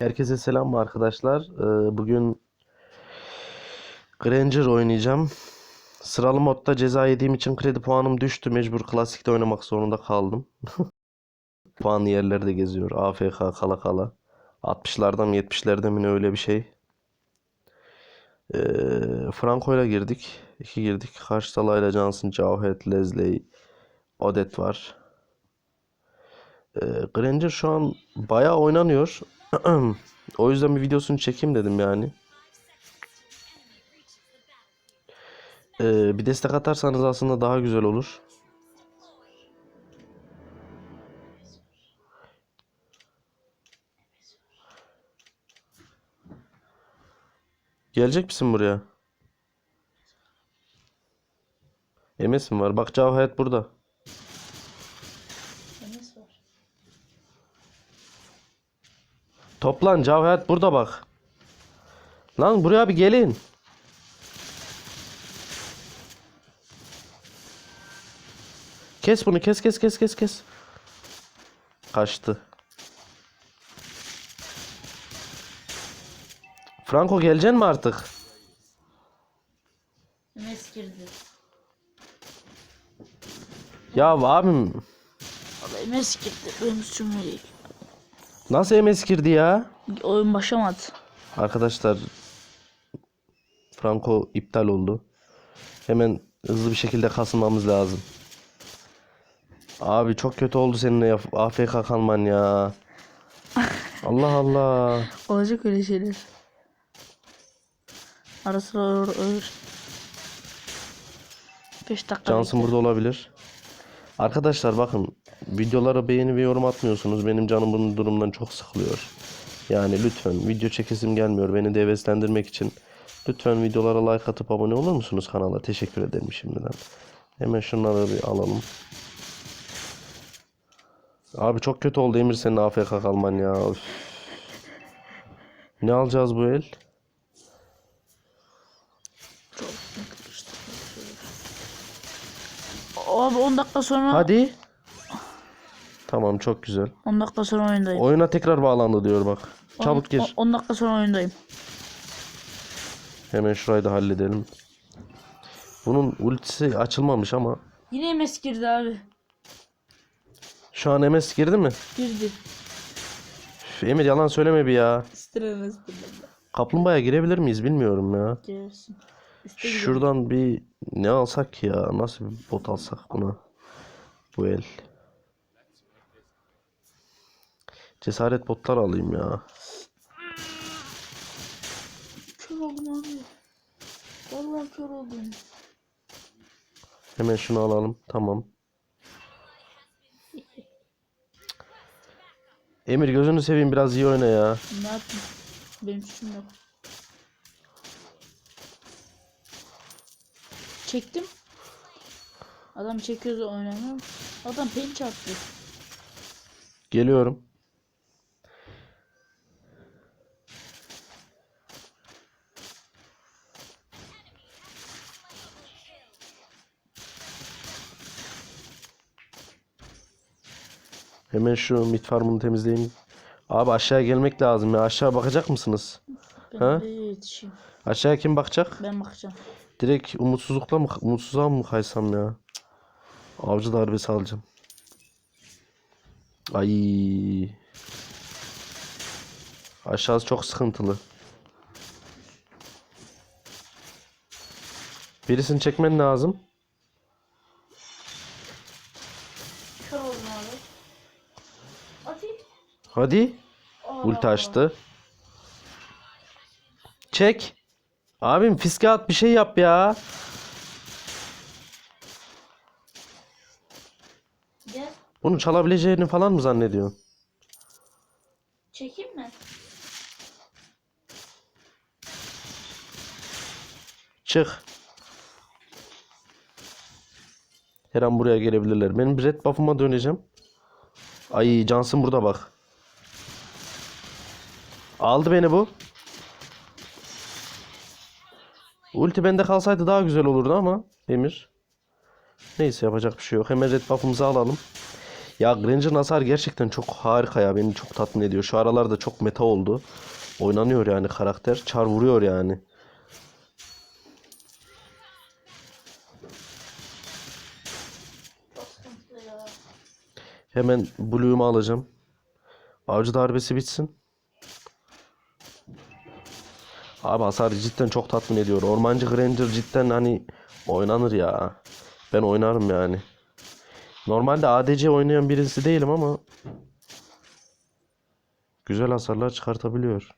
Herkese selam arkadaşlar. Ee, Bugün Granger oynayacağım. Sıralı modda ceza yediğim için kredi puanım düştü. Mecbur klasikte oynamak zorunda kaldım. Puan yerlerde geziyor. AFK kala kala. 60'lardan mı 70'lerde mi ne öyle bir şey. Ee, Franco'yla girdik. İki girdik. Karşı Layla Johnson, Cavhet, Leslie, Odet var. Ee, Granger şu an bayağı oynanıyor. O yüzden bir videosunu çekeyim dedim yani. Ee, bir destek atarsanız aslında daha güzel olur. Gelecek misin buraya? Emes mi var? Bak Cavhet burada. Enes var. Toplan Cavhet burada bak. Lan buraya bir gelin. Kes bunu kes kes kes kes kes. Kaçtı. Franco geleceksin mi artık? Girdi. Ya abim Valla Enes girdi. Benim değil. Nasıl MS girdi ya? Oyun başlamadı. Arkadaşlar Franco iptal oldu. Hemen hızlı bir şekilde kasılmamız lazım. Abi çok kötü oldu seninle ya. AFK kalman ya. Allah Allah. Olacak öyle şeyler. Ara sıra olur. 5 dakika Cansın burada olabilir. Arkadaşlar bakın videolara beğeni ve yorum atmıyorsunuz. Benim canım bunun durumdan çok sıkılıyor. Yani lütfen video çekesim gelmiyor beni de heveslendirmek için. Lütfen videolara like atıp abone olur musunuz kanala? Teşekkür ederim şimdiden. Hemen şunları bir alalım. Abi çok kötü oldu Emir senin AFK kalman ya. Üf. Ne alacağız bu el? Abi 10 dakika sonra Hadi. Tamam çok güzel. 10 dakika sonra oyundayım. Oyuna tekrar bağlandı diyor bak. Çabuk gir. 10 dakika sonra oyundayım. Hemen şurayı da halledelim. Bunun ultisi açılmamış ama. Yine Enes girdi abi. Şu an MS girdi mi? Girdi. Üf, Emir yalan söyleme bir ya. Stremez Kaplumbağaya girebilir miyiz bilmiyorum ya. Girersin. Üste gidelim. Şuradan bir ne alsak ya? Nasıl bir bot alsak buna? Bu el. Cesaret botlar alayım ya. Kör oldum abi. Vallahi kör oldum. Hemen şunu alalım. Tamam. Emir gözünü seveyim biraz iyi oyna ya. Ne yapayım? Benim suçum yok. Çektim. Adam çekiyordu oynamıyor. Adam pen çarptı. Geliyorum. Hemen şu mid farmını temizleyeyim. Abi aşağıya gelmek lazım ya. Aşağı bakacak mısınız? Ben Ha? yetişeyim. Aşağıya kim bakacak? Ben bakacağım. Direkt umutsuzlukla mı umutsuzluğa mı kaysam ya? Avcı darbesi alacağım. Ay. Aşağısı çok sıkıntılı. Birisini çekmen lazım. Hadi. Ulti açtı. Çek. Abim fiske at bir şey yap ya. Gel. Bunu çalabileceğini falan mı zannediyorsun? Çekeyim mi? Çık. Her an buraya gelebilirler. Benim red buff'ıma döneceğim. Ay Cansın burada bak. Aldı beni bu. Ulti bende kalsaydı daha güzel olurdu ama Emir. Neyse yapacak bir şey yok. Hemen red buff'ımızı alalım. Ya Granger'ın hasar gerçekten çok harika ya. Beni çok tatmin ediyor. Şu aralarda çok meta oldu. Oynanıyor yani karakter. Çar vuruyor yani. Hemen Blue'umu alacağım. Avcı darbesi bitsin. Abi hasar cidden çok tatmin ediyor. Ormancı Granger cidden hani oynanır ya. Ben oynarım yani. Normalde ADC oynayan birisi değilim ama güzel hasarlar çıkartabiliyor.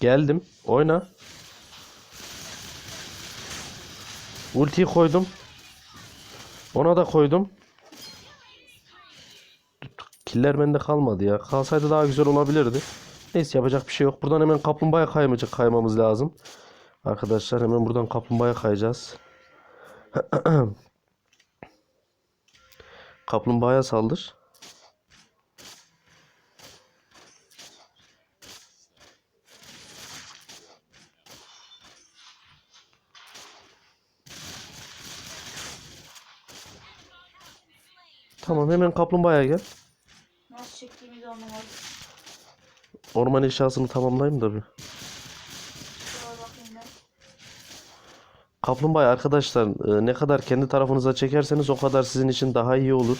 Geldim. Oyna. Ultiyi koydum. Ona da koydum. Killer bende kalmadı ya. Kalsaydı daha güzel olabilirdi. Neyse yapacak bir şey yok. Buradan hemen kaplumbağaya kaymayacak kaymamız lazım. Arkadaşlar hemen buradan kaplumbağaya kayacağız. Kaplumbağaya saldır. Tamam hemen kaplumbağaya gel. Nasıl çektiğimizi anlamadım. Orman eşyasını tamamlayayım da bir. Kaplumbağa arkadaşlar e, ne kadar kendi tarafınıza çekerseniz o kadar sizin için daha iyi olur.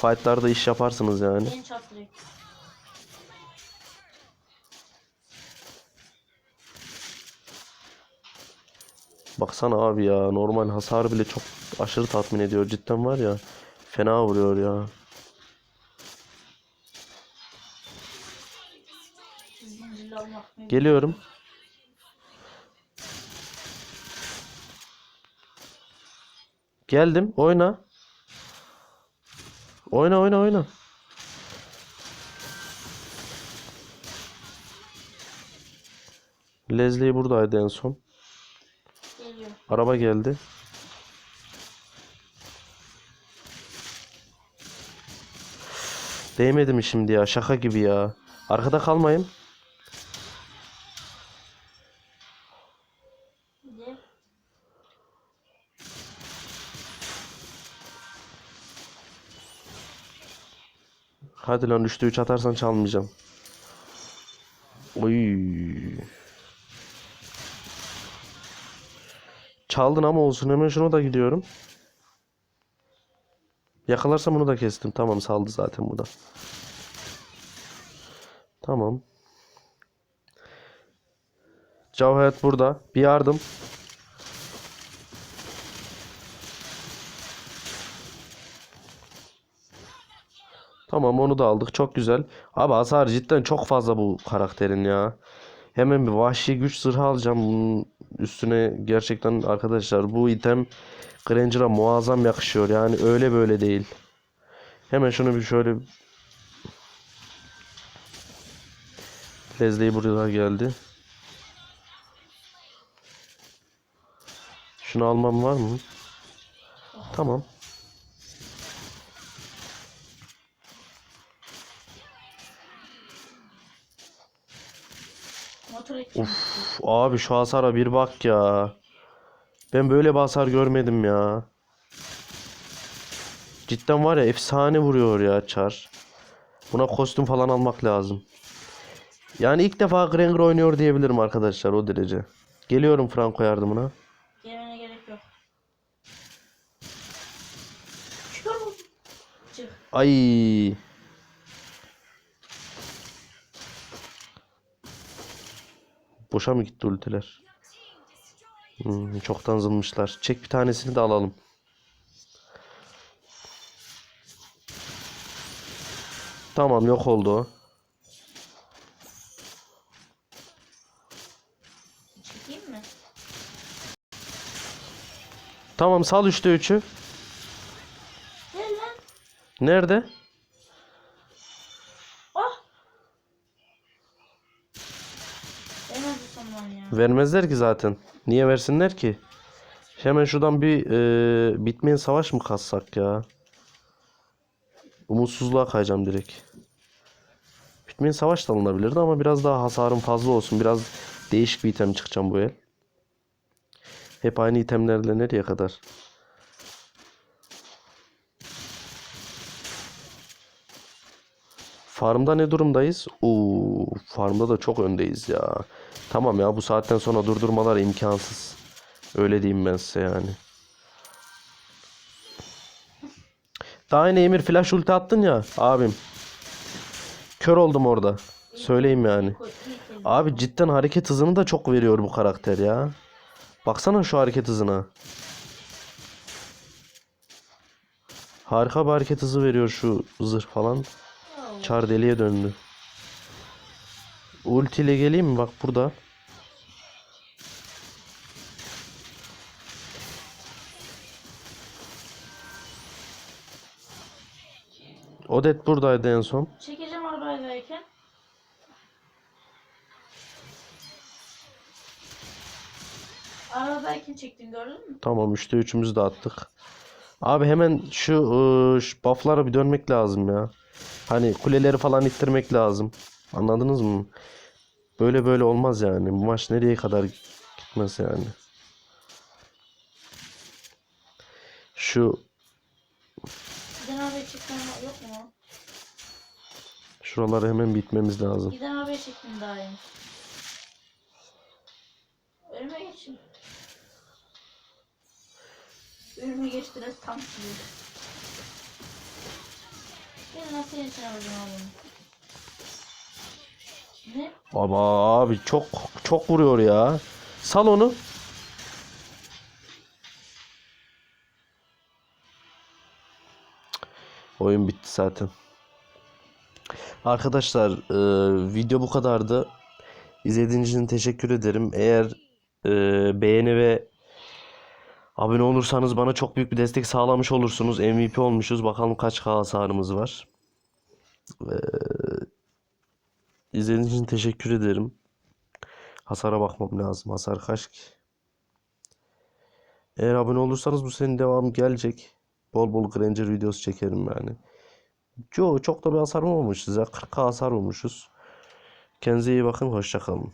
Fightlarda iş yaparsınız yani. Beni çat direkt. Baksana abi ya normal hasar bile çok aşırı tatmin ediyor. Cidden var ya fena vuruyor ya. Geliyorum. Geldim. Oyna. Oyna oyna oyna. Leslie buradaydı en son. Geliyor. Araba geldi. Değmedi mi şimdi ya? Şaka gibi ya. Arkada kalmayın. Hadi lan 3'te 3 atarsan çalmayacağım. Oy. Çaldın ama olsun. Hemen şunu da gidiyorum. Yakalarsam bunu da kestim. Tamam saldı zaten bu da. Tamam. Cavhet burada. Bir yardım. Tamam onu da aldık. Çok güzel. Abi hasar cidden çok fazla bu karakterin ya. Hemen bir vahşi güç zırhı alacağım. Bunun üstüne gerçekten arkadaşlar bu item Granger'a muazzam yakışıyor. Yani öyle böyle değil. Hemen şunu bir şöyle Leslie buraya geldi. Şunu almam var mı? Tamam. Uf, abi şu hasara bir bak ya. Ben böyle bir hasar görmedim ya. Cidden var ya efsane vuruyor ya Char. Buna kostüm falan almak lazım. Yani ilk defa Granger oynuyor diyebilirim arkadaşlar o derece. Geliyorum Franco yardımına. Gelmene gerek yok. Çık. Ay. Boşa mı gitti ultiler? Hmm, çoktan zılmışlar. Çek bir tanesini de alalım. Tamam yok oldu o. Çekeyim mi? Tamam sal 3'te 3'ü. Gel lan. Nerede? Ah. Hemen tutamam ya. Vermezler ki zaten. Niye versinler ki? Hemen şuradan bir e, bitmeyen savaş mı kassak ya? Umutsuzluğa kayacağım direkt. Bitmeyen savaş da alınabilirdi ama biraz daha hasarım fazla olsun. Biraz değişik bir item çıkacağım bu el. Hep aynı itemlerle nereye kadar? Farmda ne durumdayız? Oo, farmda da çok öndeyiz ya. Tamam ya bu saatten sonra durdurmalar imkansız. Öyle diyeyim ben size yani. Daha yeni Emir flash ulti attın ya abim. Kör oldum orada. Söyleyeyim yani. Abi cidden hareket hızını da çok veriyor bu karakter ya. Baksana şu hareket hızına. Harika bir hareket hızı veriyor şu zırh falan. Çar deliye döndü. Ulti ile geleyim mi? Bak burada. Odet buradaydı en son. Çekeceğim arabayadayken. Arabadayken çektim gördün mü? Tamam üçte üçümüzü de attık. Abi hemen şu, ıı, şu buff'lara bir dönmek lazım ya. Hani kuleleri falan ittirmek lazım. Anladınız mı? Böyle böyle olmaz yani. Bu maç nereye kadar gitmez yani. Şu Giden arabaya çektim yok mu? şuraları hemen bitmemiz lazım. Giden arabaya çektim daha iyi. Önüme geçin. Önüme geçtiniz tam sizi. Ben nasıl geçin alacağım abi? Ama abi çok çok vuruyor ya. Sal onu. Oyun bitti zaten. Arkadaşlar e, video bu kadardı. İzlediğiniz için teşekkür ederim. Eğer e, beğeni ve abone olursanız bana çok büyük bir destek sağlamış olursunuz. MVP olmuşuz. Bakalım kaç K hasarımız var. E, İzlediğiniz için teşekkür ederim. Hasara bakmam lazım. Hasar kaç ki? Eğer abone olursanız bu senin devamı gelecek. Bol bol Granger videosu çekerim yani. Yo, çok da bir hasar olmamışız ya. 40 hasar olmuşuz. Kendinize iyi bakın. Hoşça kalın.